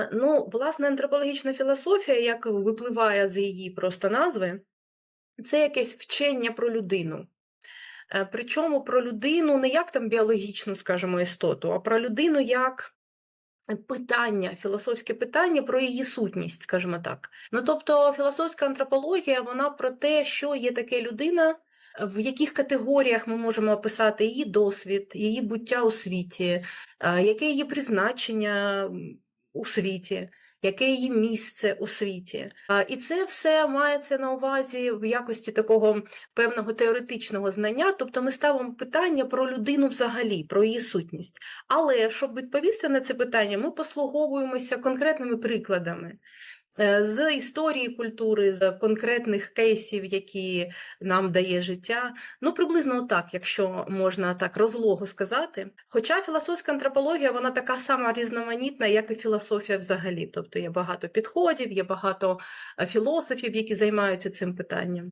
Е, Ну, власне, антропологічна філософія, як випливає з її просто назви, це якесь вчення про людину. Е, Причому про людину не як там біологічну, скажімо, істоту, а про людину як питання, філософське питання про її сутність, скажімо так. Ну тобто, філософська антропологія вона про те, що є таке людина, в яких категоріях ми можемо описати її досвід, її буття у світі, е, яке її призначення у світі. Яке її місце у світі, і це все мається на увазі в якості такого певного теоретичного знання. Тобто, ми ставимо питання про людину взагалі, про її сутність. Але щоб відповісти на це питання, ми послуговуємося конкретними прикладами з історії культури, з конкретних кейсів, які нам дає життя. Ну, приблизно так, якщо можна так розлого сказати. Хоча філософська антропологія вона така сама різноманітна, як і філософія взагалі. Тобто є багато підходів, є багато е, філософів, які займаються цим питанням.